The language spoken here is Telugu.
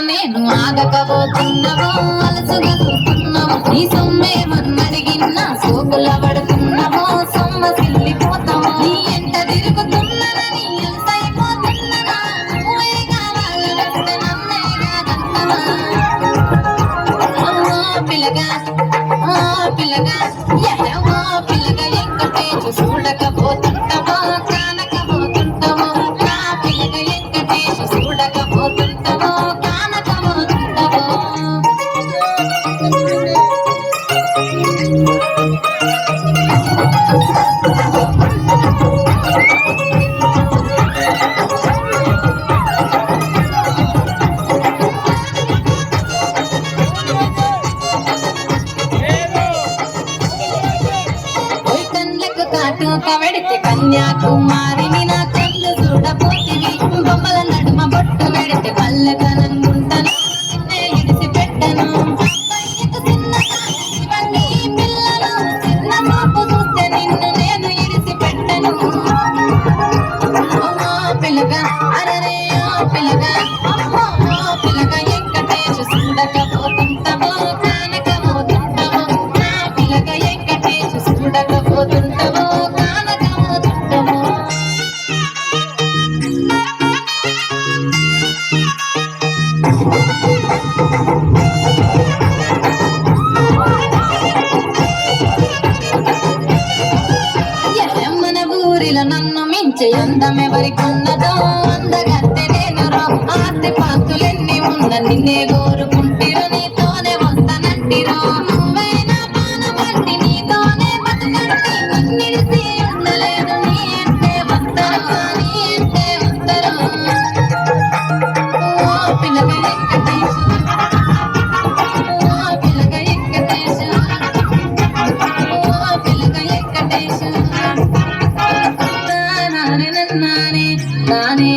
నేను ఆగకపోతున్నావు అలసుగా చూస్తున్నావు. నీ సొమ్మే మన్నడిగిన్నా సోకుల పడుతున్నావు సొమ్మ సిల్లిపోతావు. నీ ఎంట తిరుగుతున్నానని నువ్వే నన్నే పిల్లగా పిల్లగా കാട്ടു കവടത്തെ കന്യാകുമാരി నన్ను మించి అందమెవరికున్నదో అందగత్తె నేను రా ఆస్తి పాస్తులెన్ని ఉన్న నిన్నే కోరుకు Dani.